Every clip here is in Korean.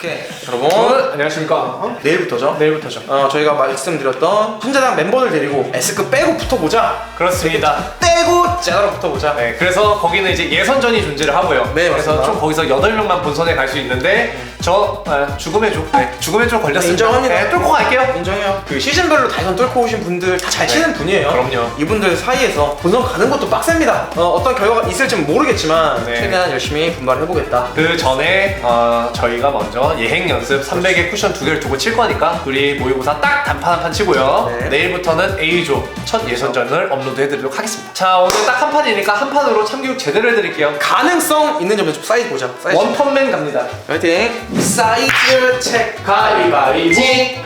오케이 여러분 안녕하십니까. 내일부터죠 내일부터죠. 어, 저희가 말씀드렸던 신자당 멤버들 데리고 S급 빼고 붙어보자 그렇습니다. 빼고 제대로 붙어보자 네, 그래서 거기는 이제 예선전이 존재를 하고요. 네, 그래서 맞습니다. 총 거기서 8명만 본선에 갈 수 있는데 저 아, 죽음의 조, 네, 죽음의 조 걸렸습니다. 인정합니다. 네, 뚫고 갈게요. 인정해요 그 시즌별로 다이선 뚫고 오신 분들 다 잘 치는 분이에요 그럼요. 이분들 사이에서 본선 가는 것도 빡셉니다 어, 어떤 결과가 있을지 는 모르겠지만 네. 최대한 열심히 분발해보겠다 그 전에 어, 저희가 먼저 예행 연습 300에 쿠션 두 개를 두고 칠 거니까 우리 모의고사 딱 단판 한 판 치고요. 네. 내일부터는 A조 첫 예선전을 업로드해드리도록 하겠습니다. 자 오늘 딱 한 판이니까 한 판으로 참교육 제대로 해드릴게요. 가능성 있는 점에 좀 사이즈 보자 사이즈 원펀맨 갑니다. 화이팅 사이즈 체크 가위바위보.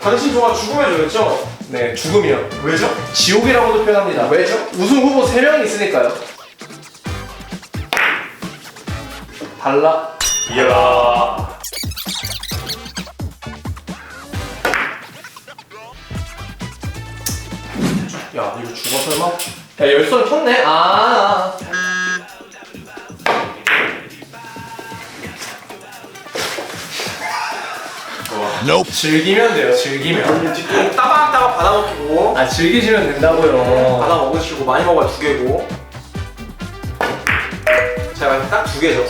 당신 좋아 죽으면 되겠죠? 네 죽음이요. 왜죠? 지옥이라고도 표현합니다. 왜죠? 우승 후보 3명이 있으니까요. 달라. 이야. 야, 이거 죽어 설마? 야, 열선 켰네? 아. 즐기면 돼요, 즐기면. 뒷돈 따박따박 받아먹히고 아, 즐기시면 된다고요. 받아 먹으시고 많이 먹어야 두 개고 제가 딱 두 개죠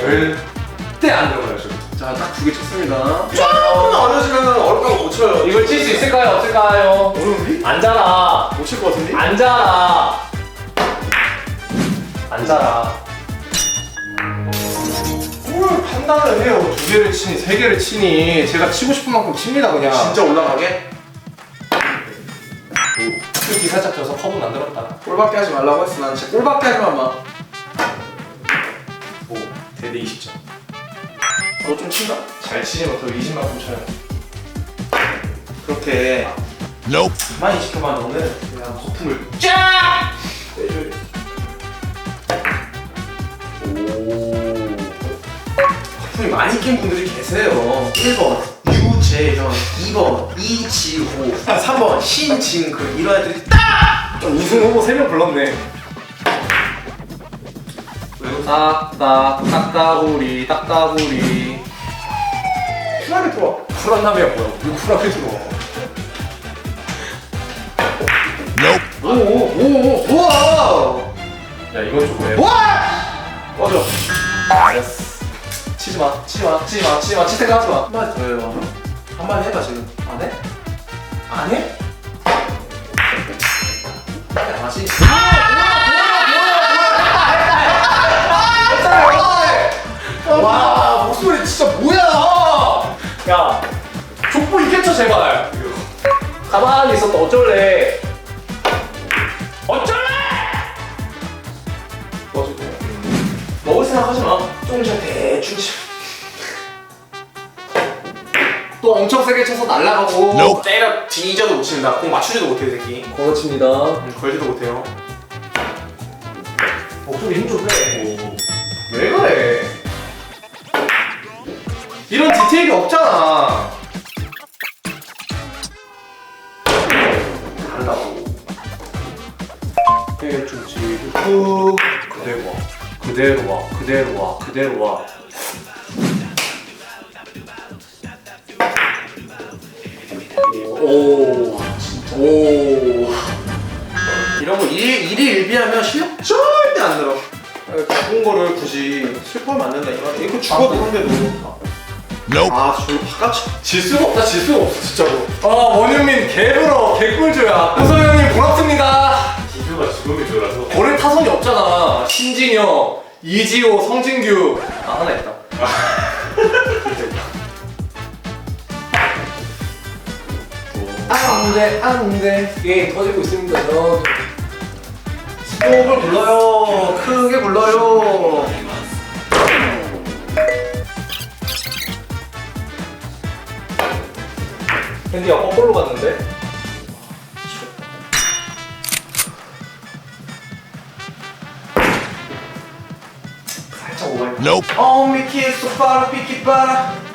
절대 안 들어가요, 저. 자 딱 두 개 쳤습니다 조금만 어려지면 어렵다고 못 쳐요 이걸 칠 수 있을까요, 없을까요? 어려운데? 앉아라. 못칠 것 같은데? 앉아라. 앉아라. 뭘 판단을 해요. 두 개를 치니 세 개를 치니 제가 치고 싶은 만큼 칩니다 그냥. 진짜 올라가게? 흙이 살짝 져서 커브 만들었다. 꼴밖에 하지 말라고 했어 난 진짜 꼴밖에 하지 마마 오, 대대 20점. 너 좀 친다? 잘 치지만 더 20만큼 쳐요. 그렇게 많이 지켜봐 너는 그냥 거품을 쫙 빼줘야 돼 오. 거품이 많이 낀 분들이 계세요 1번 유재현 2번 이지호 3번 신진글 이런 애들이 딱 우승 후보 3명 불렀네. 딱딱 딱따구리 딱따구리 쿨하게 들어와 쿨한 남이야 뭐야? 왜 쿨하게 들어와? 오오오오 우와 야 이건 좀 왜? 꺼져 알았어. 치지 마, 치지 마, 치지 마, 치지 마, 치 생각하지 마. 한마디 더 해요 한마디 해봐 지금 안 해? 안 해? 안 하지? 와 목소리 진짜 뭐야? 야 족보 있겠죠 제발. 가만히 있었다 어쩔래? 어쩔래? 꺼지고 먹을 생각 하지 마 조금씩 대충 치 또 엄청 세게 쳐서 날아가고. 때려 뒤져도 못 친다. 공 맞추지도 못해 이 새끼. 그렇습니다. 음, 걸지도 못해요. 목소리 힘좀 빼. 왜 그래? 이런 디테일이 없잖아. 다르다고. 해주지 후 그대로 와. 그대로 와. 그대로 와. 그대로 와 일비하면 실력 절대 안 늘어 작은 거를 굳이 슬퍼하면 안 된다 이거 이거 죽어도 상대도 아 저거 바깥 질 수가 없다, 질 수가 없어, 진짜로. 아, 원유민 개불어, 개꿀조야. 호성 형님 부럽습니다. 기수가 지금이 들어서. 거래 타선이 없잖아. 신진영, 이지호, 성진규. 아, 하나 있다. 안 돼, 안 돼. 게임 터지고 있습니다, 저. 스포를 불러요. 크게 불러요. 핸디가 거꾸로 갔는데? 살짝 오버 어 미키 소파라 피키 빠라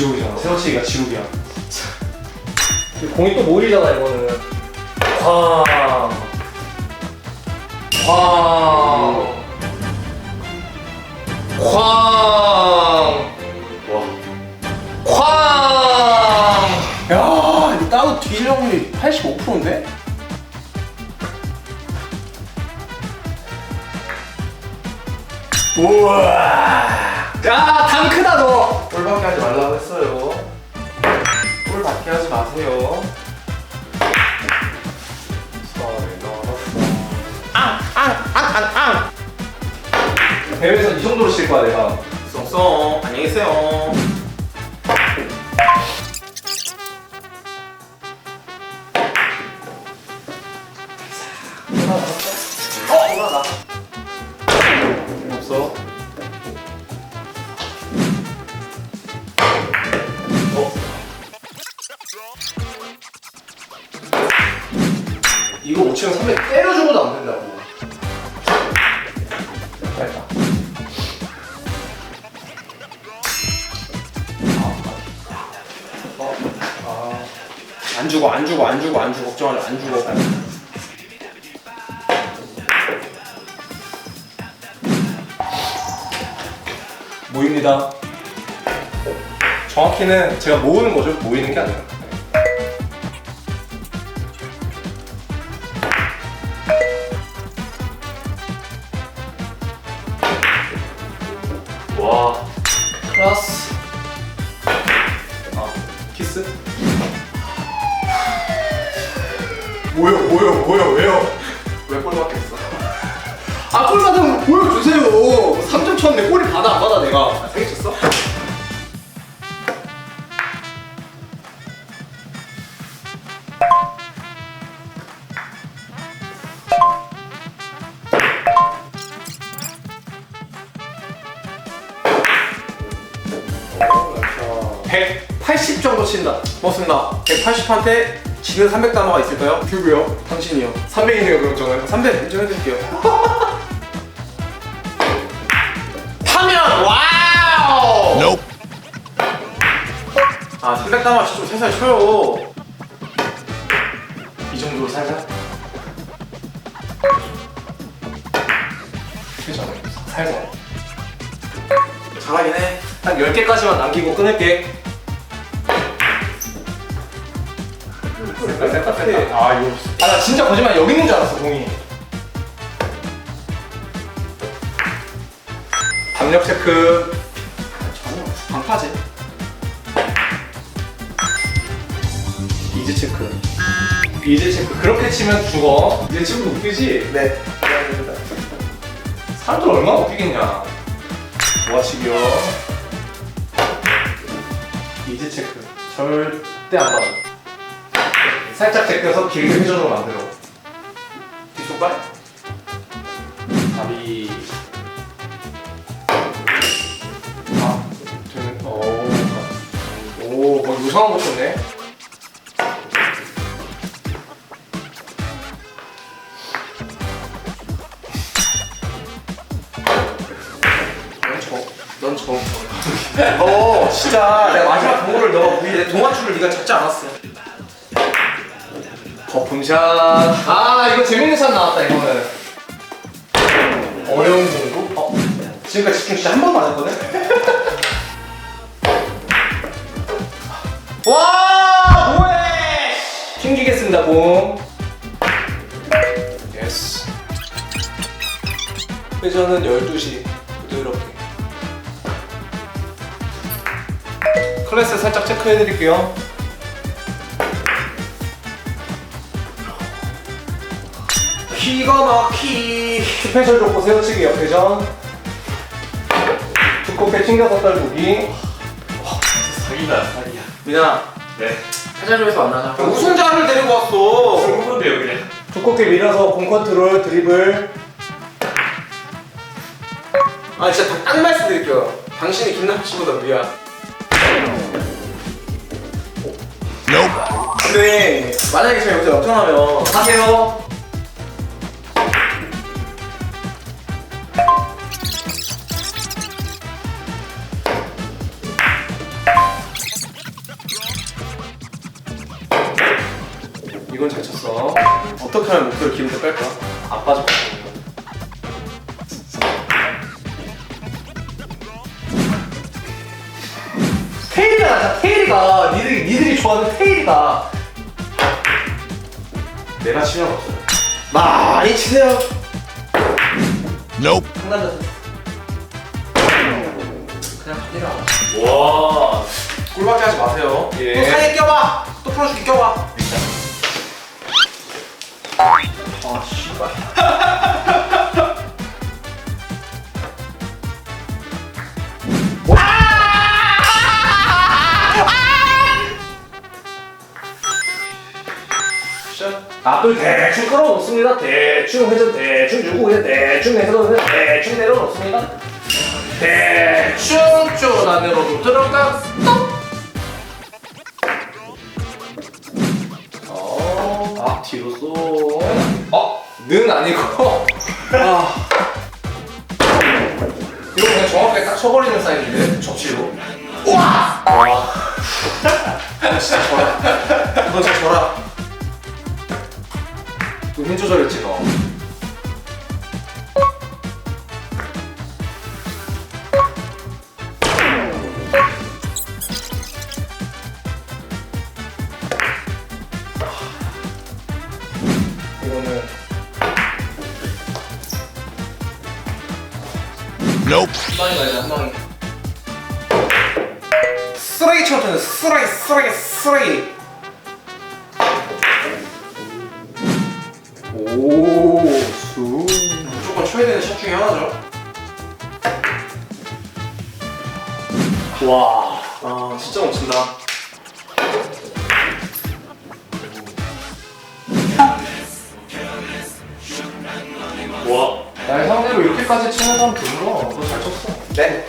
지옥이잖아. 세워치기가 지옥이야. 공이 또 모이잖아 이거는. 쾅. 쾅. 쾅. 쾅. 야 이거 따로 뒤질 확률이 85%인데? 우와. 야, 탕크다 너. 꼴밖에 하지 말라고 했어 요 꼴밖에 하지 마세요. 대회에서 이 정도로 칠 거야 내가. 썽썽 안녕히 계세요 안 주고 안 주고 안 주고 안 주고 걱정하지 안 주고 모입니다. 정확히는 제가 모으는 거죠. 모이는 게 아니라. 와. 클라스. 뭐요, 뭐요, 뭐요, 왜요? 왜 꼴밖에 했어? 아, 골 받으면 보여주세요. 3점 쳤는데 골이 받아, 안 받아, 내가. 아, 생일 쳤어? 어, 180 정도 친다. 고맙습니다 180한테 지는 300 단어가 있을까요? 큐브요 당신이요 300이네요, 그럼 저는. 300 인정해드릴게요 파면 와우 아 300 단어 좀 세살 쳐요 이 정도로 살살? 괜찮아요. 살살. 잘하긴 해 딱 10개까지만 남기고 끊을게. 아, 이거. 아, 나 진짜 거짓말 여기 있는 줄 알았어, 공이. 담력 체크. 전혀 방파제 이즈 체크. 이즈 체크. 그렇게 치면 죽어. 이제 치면 웃기지? 네 사람들 얼마나 웃기겠냐. 모아치기요. 이즈 체크. 절대 안 받아. 살짝 제껴서 길게 회전으로 만들어. 뒷손발 답이. 아, 되는, 오. 오, 뭐 요상한 거 쳤네. 넌 저. 너 진짜 내가 마지막 동호를 너가 우리 내 동아줄을 네가 잡지 않았어. 거품샷. 아, 이거 재밌는 샷 나왔다, 이거는. 어려운 공부? 어, 지금까지 집중 진짜 한 번도 안 했거든. 와, 뭐해! 튕기겠습니다, 공. 예스. 회전은 12시. 부드럽게. 클래스 살짝 체크해드릴게요. 기가 막히. 스페셜 좋고 세워치기 옆회전. 두껍게 튕겨서 떨구기. 사기다, 사기야. 민아. 네. 회전점에서 만나자. 우승자를 데리고 왔어. 승부인데요, 그냥. 두껍게 밀어서 공 컨트롤, 드리블. 아 진짜 딱, 딱 말씀 드릴게요. 당신이 김남희 씨보다 위야. 근데 만약에 제가 여기서 역전하면 하세요. 내가 치면 없어. 많이 치세요. 상남자 그냥 가리라. 와. 꿀밖에 하지 마세요. 예. 또 사이에 껴봐. 또 풀어줄게 껴봐. 아 씨발. 앞을 대충 끌어놓습니다. 대충 회전 대충 주고 그냥 대충 해서 대충 내려놓습니다. 대충 쭉 안으로도 들어가. 어, 아 뒤로 쏘. 어, 는 아니고. 아. 이거 그냥 정확하게 딱 쳐버리는 사이즈인데 접시로. 우와. 와. 진짜 져라. 너 진짜 져라. 또힘 조절했지 너. 오, 수. 무조건 쳐야 되는 샷 중에 하나죠. 와. 아 진짜 못 친다. 와. 날 상대로 이렇게까지 치는 사람 드물어. 너 잘 쳤어. 네,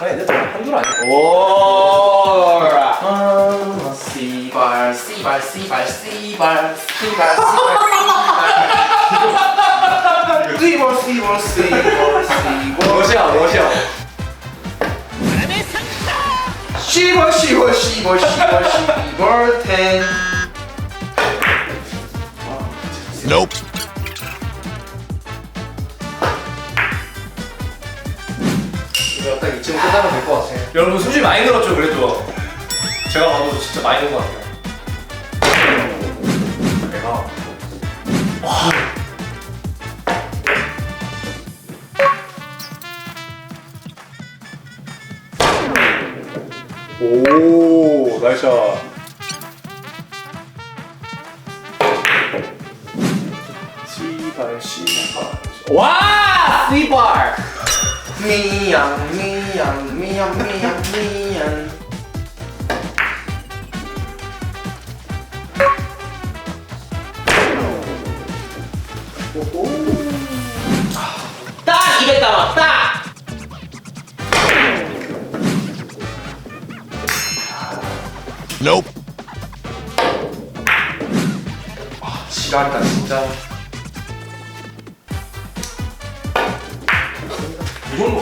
아, 얘네 다 한둘 아니야? 오. 아, 씨발, 씨발, 씨발, 씨발, 씨발, 씨발, 씨발. 씨발, 씨발, 씨발, 씨발. 러시아, 러시아. 씨발, 씨발, 씨발, 씨발, 씨발, 텐. Nope. 이거 딱 이쯤 끝나면 될 것 같아. 여러분 수지 많이 늘었죠, 그래도. 제가 봐도 진짜 많이 는것 같아요. 내가. 오, 나이스 샷. 미안 미안 미안 미안 미안. 딱 입에 담아 딱! Nope. 아, 지랄다 진짜.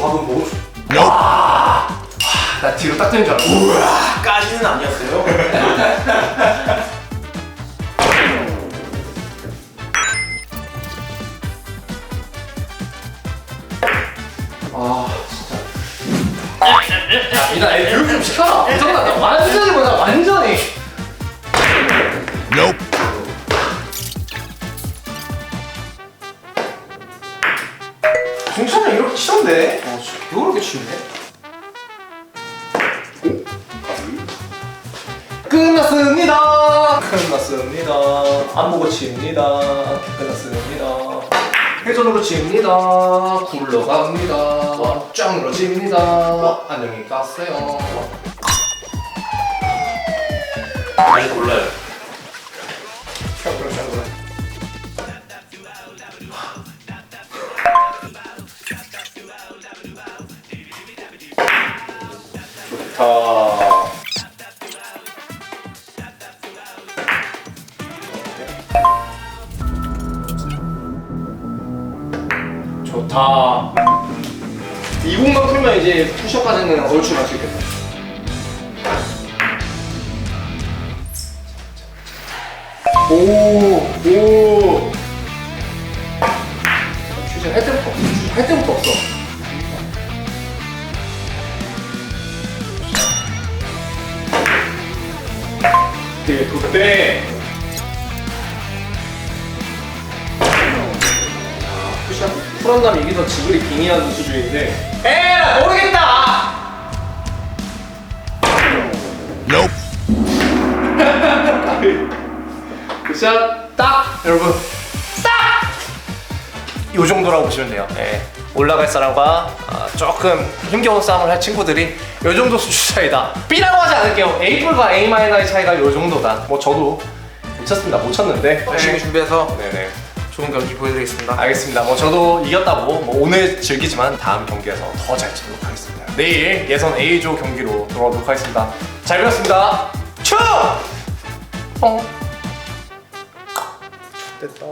이 정도 가면 너무 좋. 와! 나 뒤로 딱 뜨는 줄 알았어. 우와, 까지는 아니었어요. 아, 진짜. 야, 이나 애 교육 좀 시켜라. 나 완전히 뭐야, 완전히. 끝났습니다. 끝났습니다. 안 보고 칩니다. 끝났습니다. 회전으로 칩니다. 굴러갑니다. 쫙 늘어집니다. 안녕히 가세요. 아니 몰라요. 좋다. 이 공만 풀면 이제 푸셔까지는 얼추 맞수 있겠다. 오, 오. 휴지 할 때부터 없어. 할 때부터 없어. 되게 돋대. 다음에 이게 더 지구리 빙의하는 수준인데. 에라 모르겠다! 굿샷 딱 여러분. 딱 요 정도라고 보시면 돼요. 네. 올라갈 사람과 아, 조금 힘겨운 싸움을 할 친구들이 요 정도 수준 차이다. B라고 하지 않을게요 A뿔과 A-의 차이가 요 정도다. 뭐 저도 못 쳤습니다. 못 쳤는데. 열심히 준비해서. 네네 좋은 경기 보여드리겠습니다. 알겠습니다. 뭐 저도 이겼다고 뭐 오늘 즐기지만 다음 경기에서 더 잘 치도록 하겠습니다. 내일 예선 A조 경기로 돌아오도록 하겠습니다. 잘 배웠습니다. 추! 뻥. 됐다.